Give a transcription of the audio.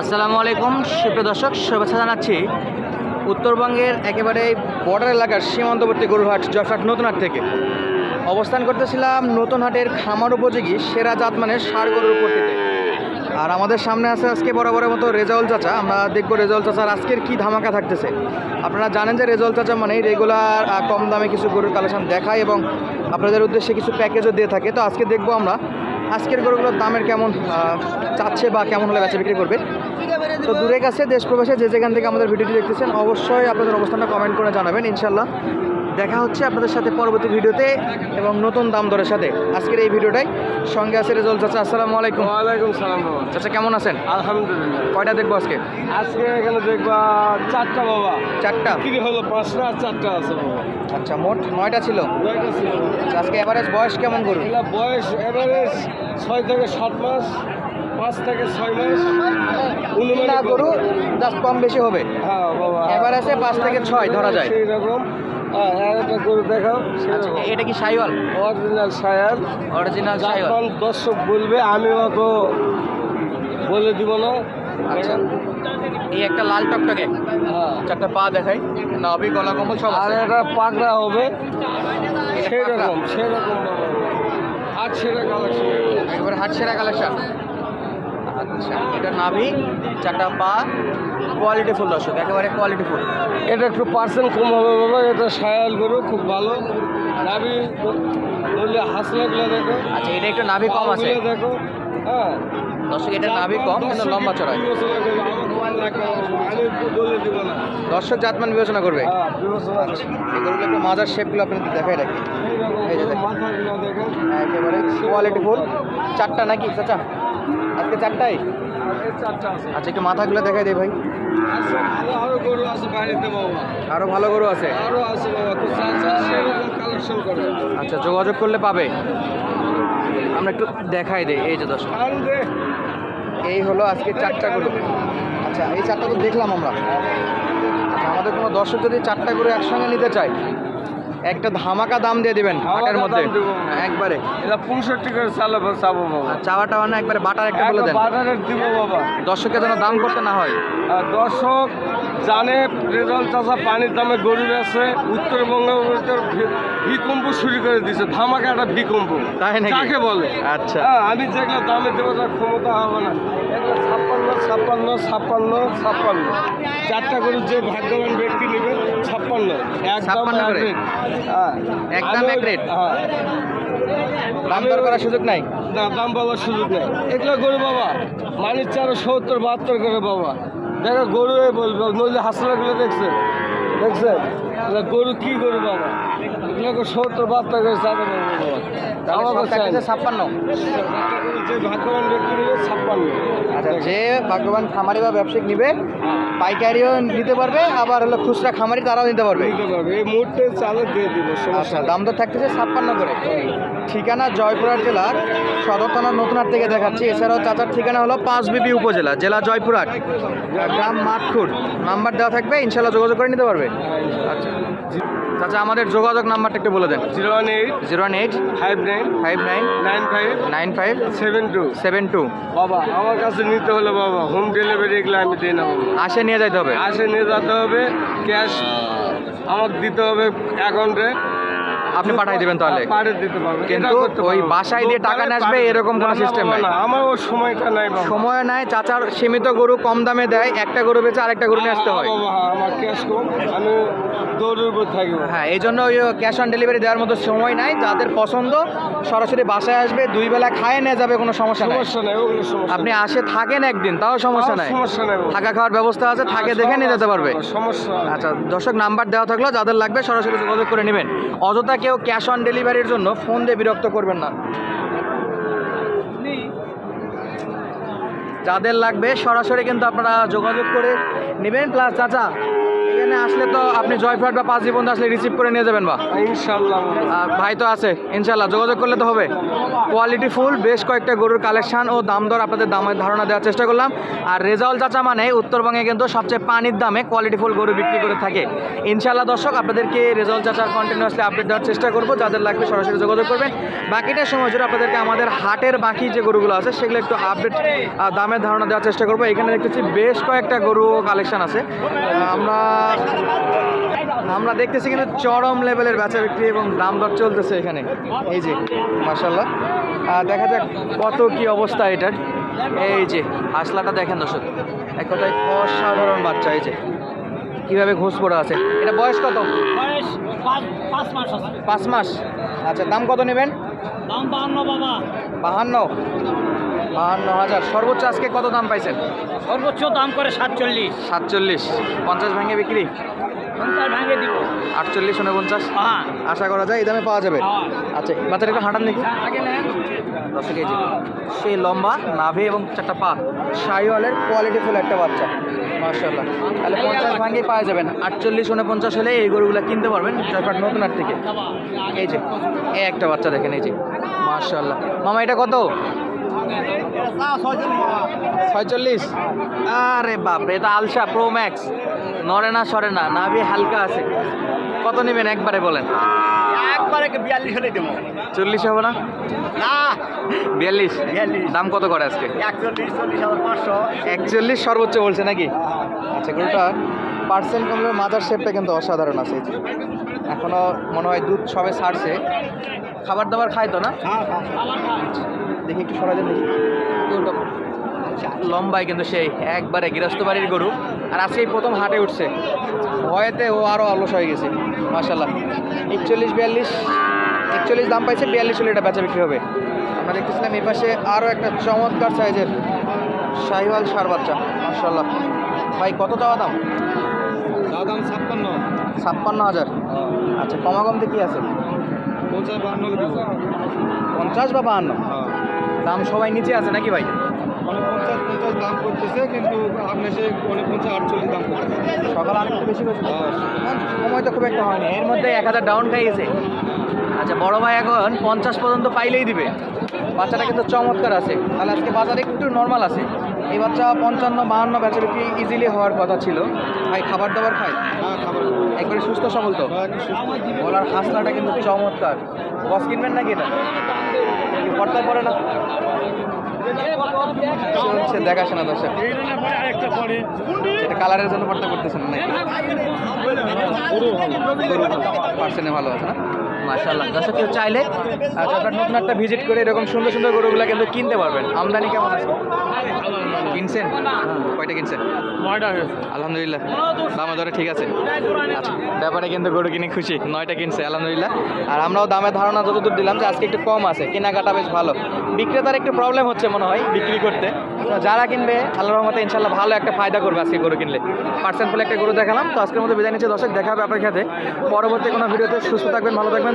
আসসালামু আলাইকুম, সুপ্রিয় দর্শক, শুভেচ্ছা জানাচ্ছি। উত্তরবঙ্গের একেবারে বর্ডার এলাকার সীমান্তবর্তী গরুহাট জয়ফাট নতুনহাট থেকে। অবস্থান করতেছিলাম নতুন হাটের খামার উপযোগী সেরা জাত মানের সার গরুর আর আমাদের সামনে আছে আজকে বরাবরের মতো রেজাউল চাচা। আমরা দেখব রেজাউল চাচার আজকের কি ধামাকা থাকতেছে। আপনারা জানেন যে রেজাউল চাচা মানে রেগুলার কম দামে কিছু গরুর কালেকশন দেখায় এবং আপনাদের উদ্দেশ্যে কিছু প্যাকেজও দিয়ে থাকে। তো আজকে দেখব আমরা আজকের গরুগুলোর দামের কেমন চাচ্ছে বা কেমন হলে বেচা বিক্রি করবে? তো দূরে কাছে, দেশ প্রবাসে যে যেখান থেকে আমাদের ভিডিওটি দেখতেছেন, অবশ্যই আপনাদের অবস্থানটা কমেন্ট করে জানাবেন ইনশাল্লাহ দেখা হচ্ছে আপনাদের সাথে পরবর্তী ভিডিওতে এবং নতুন দাম দরের সাথে। আজকের এই ভিডিওটাই। সঙ্গে আছে রেজল চাচা আসসালামু আলাইকুম। ওয়ালাইকুম সালাম। চাচা কেমন আছেন? আলহামদুলিল্লাহ। কয়টা দেখব আজকে? আজকে এখানে দেখবা চারটা বাবা। চারটা? কি হলো? পাঁচটা আর চারটা আছে বাবা। আচ্ছা মোট নয়টা ছিল। নয়টা ছিল। আচ্ছা, আজকে এভারেজ বয়স কেমন করুন বয়স এভারেজ ছয় থেকে সাত মাস পাঁচ থেকে ছয় মাস। না গরু জাস্ট কম বেশি হবে। হ্যাঁ বাবা। এভারেজে পাঁচ থেকে ছয় ধরা যায়। সেই রকম। আর একটা গরু দেখাও। আচ্ছা এটা কি Sahiwal? Original Sahiwal original Sahiwal. দর্শক বলবে আমি অত বলে দিব না। আচ্ছা এই একটা লাল টকটকে হ্যাঁ। চারটা পা দেখাই। নাভি গলা কম্বল সব আর এটা পাকড়া হবে। এটা সেই পাকড়া। রকম সেই রকম বাবা আর সেটা কালেকশন একবারে হাট সেরা কালেকশন এটা নাভি চারটা পা কোয়ালিটি ফুল দর্শক একেবারে কোয়ালিটি ফুল। এটা একটু পার্সেন্ট কম হবে বাবা এটা সায়াল গরু খুব ভালো। নাবি নইলে হাসলাগুলো দেখো। আচ্ছা এটা একটু নাভি কম আছে। দেখো হ্যাঁ। দর্শক এটা নাভি কম কিন্তু লম্বা না। দর্শক জাতমান বিবেচনা করবে। হ্যাঁ বিবেচনা আচ্ছা করবে। এগুলো একটু মাজার শেপগুলো আপনাদের দেখাই রাখি। এই যে একেবারে কোয়ালিটি ফুল। চারটা নাকি চাচা? আজকে চারটাই আর এই চারটা আছে আচ্ছা একটু মাথাগুলো দেখাই দে ভাই। আরও ভালো গরু আছে? আচ্ছা যোগাযোগ করলে পাবে? আমরা একটু দেখাই দেই এই যে দর্শক। এই হলো আজকে চারটা গরু। আচ্ছা এই চারটা গরু দেখলাম আমরা। আচ্ছা আমাদের কোনো দর্শক যদি চারটা গরু একসঙ্গে নিতে চায় একটা ধামাকা দাম দিয়ে দিবেন হাটের মধ্যে। একবারে। এটা পঁয়ষট্টি করে চালাবো চাবো বাবা চাওয়া টাওয়া না একবারে বাটার একটা বলে দেন। বাজারের দিব বাবা। দর্শকের যেন দাম করতে না হয়। দর্শক জানে রেজাল্ট চাষা পানির দামে গরুর আছে উত্তরবঙ্গের ভিকম্পু শুরু করে দিছে। ধামাকা একটা ভিকম্পু। তাই নাকি? কাকে বলে? আচ্ছা। হ্যাঁ আমি যেগুলো দামে দেবো তার ক্ষমতা হবে না। এগুলো ছাপ্পান্ন ছাপ্পান্ন ছাপ্পান্ন। চারটা গরুর যে ভাগ্যবান ব্যক্তি নেবে ছাপ্পান্ন। একদম 56 করে? এক রেট। হ্যাঁ। একদম এক রেট? হ্যাঁ। দাম দর করার সুযোগ নাই? না দাম পাওয়ার সুযোগ নেই। এগুলো গরু বাবা চারো সত্তর বাহাত্তর করে বাবা। দেখো গরু এ বলবে নইলে হাসলাগুলো দেখছে। এগুলো গরু কি গরু বাবা? এগুলোকে সত্তর বাহাত্তর করে সব চাই। ছাপ্পান্ন? যে ভাগ্যবান ব্যক্তি নেবে ছাপ্পান্ন। আচ্ছা যে ভাগ্যবান খামারি বা ব্যবসায়িক নিবে পাইকারিও নিতে পারবে আবার হলো খুচরা খামারি তারাও নিতে পারবে। নিতে পারবে। এই মুহূর্তে চালে দিয়ে দিব আচ্ছা দাম দর থাকতেছে ছাপ্পান্ন করে। ঠিকানা জয়পুরহাট জেলার সদর থানার নতুনহাট থেকে দেখাচ্ছি। এছাড়াও চাচার ঠিকানা হলো পাঁচবিবি উপজেলা জেলা জয়পুরহাট। গ্রাম মাতখুর। নাম্বার দেওয়া থাকবে ইনশাল্লাহ যোগাযোগ করে নিতে পারবে। আচ্ছা। চাচা আমাদের যোগাযোগ নাম্বারটা একটু বলে দেন। Zero one eight zero one eight five nine five nine nine five nine five seven two seven two. বাবা আমার কাছে নিতে হলে বাবা হোম ডেলিভারি এগুলো আমি দিই না আসে নিয়ে যেতে হবে। আসে নিয়ে যেতে হবে ক্যাশ আমাকে দিতে হবে অ্যাকাউন্টে। আপনি পাঠাই দেবেন তাহলে। পাঠিয়ে দিতে পারবে। কিন্তু ওই বাসায় দিয়ে টাকা নিয়ে আসবে এরকম কোনো system নাই। আমার ওই সময়টা নাই সময় নাই চাচার সীমিত গরু কম দামে দেয় একটা গরু বেচে আরেকটা গরু নিয়ে আসতে হয় হ্যাঁ, হ্যাঁ, আমার ক্যাশ কম আমি দৌড়ের উপর থাকব হ্যাঁ এই জন্য ওই ক্যাশ অন ডেলিভারি দেওয়ার মতো সময় নাই যাদের পছন্দ সরাসরি বাসায় আসবে দুই বেলা খায় নিয়ে যাবে কোনো সমস্যা নাই। সমস্যা নাই আপনি আসে থাকেন একদিন তাও সমস্যা নাই। সমস্যা নাই থাকা খাওয়ার ব্যবস্থা আছে থাকে দেখে নিয়ে যেতে পারবে। সমস্যা আচ্ছা দর্শক নাম্বার দেওয়া থাকল যাদের লাগবে সরাসরি যোগাযোগ করে নেবেন। অযথা কেউ ক্যাশ অন ডেলিভারির জন্য ফোন দিয়ে বিরক্ত করবেন না। যাদের লাগবে সরাসরি কিন্তু আপনারা যোগাযোগ করে নেবেন। প্লাস, চাচা আসলে তো আপনি জয়ফ্রাট বা পাঁচ জীবন আসলে রিসিভ করে নিয়ে যাবেন বা? ইনশাল্লাহ। ভাই তো আছে ইনশাল্লাহ। যোগাযোগ করলে তো হবে। কোয়ালিটি ফুল বেশ কয়েকটা গরুর কালেকশন ও দাম দর আপনাদের দামের ধারণা দেওয়ার চেষ্টা করলাম। আর রেজাউল চাচা মানে উত্তরবঙ্গে কিন্তু সবচেয়ে পানির দামে কোয়ালিটি ফুল গরু বিক্রি করে থাকে। ইনশাল্লাহ দর্শক আপনাদেরকে রেজাউল চাচার কন্টিনিউয়াসলি আপডেট দেওয়ার চেষ্টা করব। যাদের লাগবে সরাসরি যোগাযোগ করবেন। বাকিটা সময় জুড়ে আপনাদেরকে আমাদের হাটের বাকি যে গরুগুলো আছে সেগুলো একটু আপডেট দামের ধারণা দেওয়ার চেষ্টা করব। এখানে দেখতেছি বেশ কয়েকটা গরু কালেকশন আছে। আমরা আমরা দেখতেছি কিন্তু চরম লেভেলের বেচা বিক্রি এবং দাম দর চলতেছে এখানে। এই যে মার্শাল্লাহ দেখা যাক কত কি অবস্থা এটার। এই যে হাসলাটা দেখেন দর্শক। এক কথায় অসাধারণ বাচ্চা এই যে। কীভাবে ঘুষ পড়ে আছে। এটা বয়স কত? বয়স পাঁচ মাস পাঁচ মাস। আচ্ছা দাম কত নেবেন? দাম বাহান্ন বাবা। বাহান্ন। বাহান্ন হাজার। সর্বোচ্চ আজকে কত দাম পাইছেন? সর্বোচ্চ দাম করে সাতচল্লিশ। সাতচল্লিশ। পঞ্চাশ ভাঙে বিক্রি? ভাঙে দিব। আটচল্লিশ উনপঞ্চাশ? হ্যাঁ। আশা করা যায় এই দামে পাওয়া যাবে? হ্যাঁ। আচ্ছা বাচ্চাটা একটু হাঁটান দেখি। দশ কেজি। সেই লম্বা নাভি এবং চারটা পা। শাহিওয়ালের কোয়ালিটি ফুল একটা বাচ্চা। মার্শাল্লাহ তাহলে পঞ্চাশ ভাঙ্গেই পাওয়া যাবেন আটচল্লিশ উনপঞ্চাশ হলে এই গরুগুলো কিনতে পারবেন জয়পাট নতুন হাট থেকে। এই যে এই একটা বাচ্চা দেখেন এই যে। মার্শাল্লাহ মামা এটা কত? ছয়চল্লিশ। আরে বাপরে এটা আলসা প্রো ম্যাক্স নড়ে না সরে না নাভি হালকা আছে। কত নেবেন একবারে বলেন? একবারে বিয়াল্লিশ হলে দেবো? চল্লিশ হবে না? না। বিয়াল্লিশ। দাম কত করে আজকে? একচল্লিশ সর্বোচ্চ বলছে নাকি? আচ্ছা গরুটা পার্সেন্ট কমলে মাজার শেপটা কিন্তু অসাধারণ আছে। এই যে। এখনও মনে হয় দুধ সবে ছাড়ছে। খাবার দাবার খায় তো না? দেখি একটু সরাই দেখি। লম্বায় কিন্তু সেই একবারে গৃহস্থ বাড়ির গরু। আর আজকেই প্রথম হাটে উঠছে। ভয়েতে ও আরও অলস হয়ে গেছে মাসাল্লাহ একচল্লিশ বিয়াল্লিশ একচল্লিশ দাম পাইছে বিয়াল্লিশ হলে এটা বেচা বিক্রি হবে। আমরা দেখতেছিলাম এই পাশে আরও একটা চমৎকার সাইজের শাহিওয়াল সার বাচ্চা মাসাল্লাহ ভাই কত চাওয়া দাম? দাম ছাপ্পান্ন। ছাপ্পান্ন হাজার। আচ্ছা কমাকমতে কি আছে? পঞ্চাশ বাহান্ন পঞ্চাশ বা বাহান্ন? হ্যাঁ। দাম সবাই নিচে আছে নাকি ভাই? পঞ্চাশ পঞ্চাশ দাম করতেছে কিন্তু সে পঞ্চাশ আটচল্লিশ দাম সকালে আমি বেশি করছি? সময় তো খুব একটা হয়নি। এর মধ্যে এক হাজার ডাউন খাই গেছে আচ্ছা বড় ভাই এখন পঞ্চাশ পর্যন্ত পাইলেই দিবে। বাচ্চাটা কিন্তু চমৎকার আছে। তাহলে আজকে বাজার একটু নর্মাল আছে। এই বাচ্চা পঞ্চান্ন বাহান্ন বেচা বিক্রি ইজিলি হওয়ার কথা ছিল। ভাই খাবার দাবার খায়? হ্যাঁ খাবার একবারে সুস্থ সবল তো? বলার হাসলাটা কিন্তু চমৎকার। বস কিনবেন নাকি এটা? পর্দায় পড়ে না? হচ্ছে দেখাশোনা দর্শক। এটা কালারের জন্য পর্দা করতেছেন ভালো আছে না? মাশাল্লাহ দর্শক কেউ চাইলে আহ, নতুন একটা ভিজিট করে এরকম সুন্দর সুন্দর গরুগুলো কিন্তু কিনতে পারবেন। আমদানি কেমন আছে? কিনছেন? কয়টা কিনছেন? আলহামদুলিল্লাহ। দামে দরে ঠিক আছে। আচ্ছা ব্যাপারে কিন্তু গরু কিনে খুশি। নয়টা কিনছে আলহামদুলিল্লাহ। আর আমরাও দামের ধারণা যতদূর দিলাম যে আজকে একটু কম আছে। কেনাকাটা বেশ ভালো। বিক্রেতার একটু প্রবলেম হচ্ছে মনে হয় বিক্রি করতে। তো যারা কিনবে আল্লাহ রহমতে ইনশাল্লাহ ভালো একটা ফায়দা করবে আজকে গরু কিনলে। পার্সেন্ট ফুল একটা গরু দেখালাম। তো আজকের মতো বিদায় নিচ্ছে। দর্শক দেখা হবে আপনার সাথে। পরবর্তী কোনো ভিডিওতে সুস্থ থাকবেন ভালো থাকবেন।